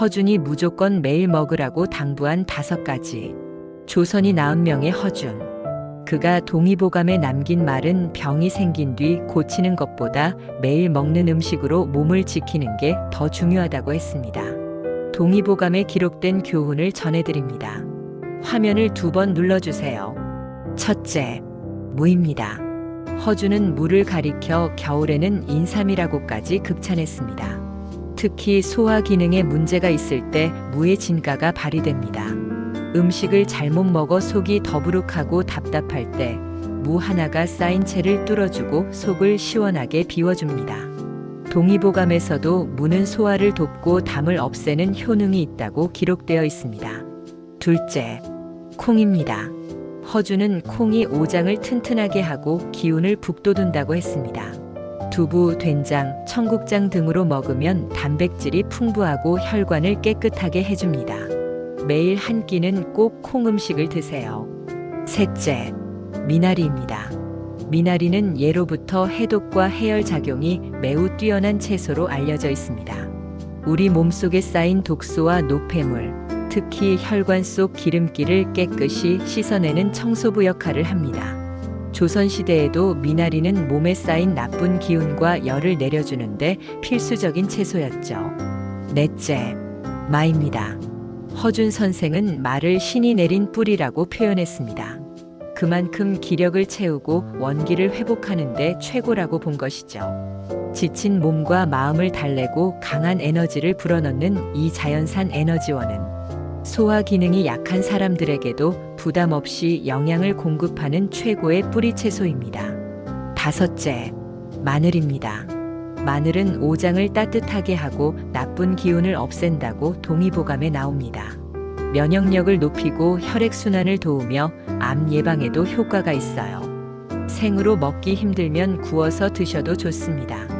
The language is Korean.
허준이 무조건 매일 먹으라고 당부한 다섯 가지. 조선이 낳은 명의 허준. 그가 동의보감에 남긴 말은 병이 생긴 뒤 고치는 것보다 매일 먹는 음식으로 몸을 지키는 게 더 중요하다고 했습니다. 동의보감에 기록된 교훈을 전해드립니다. 화면을 두 번 눌러주세요. 첫째, 무입니다. 허준은 무를 가리켜 겨울에는 인삼이라고까지 극찬했습니다. 특히 소화 기능에 문제가 있을 때 무의 진가가 발휘됩니다. 음식을 잘못 먹어 속이 더부룩하고 답답할 때 무 하나가 쌓인 채를 뚫어주고 속을 시원하게 비워줍니다. 동의보감에서도 무는 소화를 돕고 담을 없애는 효능이 있다고 기록되어 있습니다. 둘째, 콩입니다. 허주는 콩이 오장을 튼튼하게 하고 기운을 북돋운다고 했습니다. 두부, 된장, 청국장 등으로 먹으면 단백질이 풍부하고 혈관을 깨끗하게 해줍니다. 매일 한 끼는 꼭 콩 음식을 드세요. 셋째, 미나리입니다. 미나리는 예로부터 해독과 해열 작용이 매우 뛰어난 채소로 알려져 있습니다. 우리 몸속에 쌓인 독소와 노폐물, 특히 혈관 속 기름기를 깨끗이 씻어내는 청소부 역할을 합니다. 조선시대에도 미나리는 몸에 쌓인 나쁜 기운과 열을 내려주는데 필수적인 채소였죠. 넷째, 마입니다. 허준 선생은 말을 신이 내린 뿌리라고 표현했습니다. 그만큼 기력을 채우고 원기를 회복하는데 최고라고 본 것이죠. 지친 몸과 마음을 달래고 강한 에너지를 불어넣는 이 자연산 에너지원은 소화 기능이 약한 사람들에게도 부담 없이 영양을 공급하는 최고의 뿌리 채소입니다. 다섯째, 마늘입니다. 마늘은 오장을 따뜻하게 하고 나쁜 기운을 없앤다고 동의보감에 나옵니다. 면역력을 높이고 혈액순환을 도우며 암 예방에도 효과가 있어요. 생으로 먹기 힘들면 구워서 드셔도 좋습니다.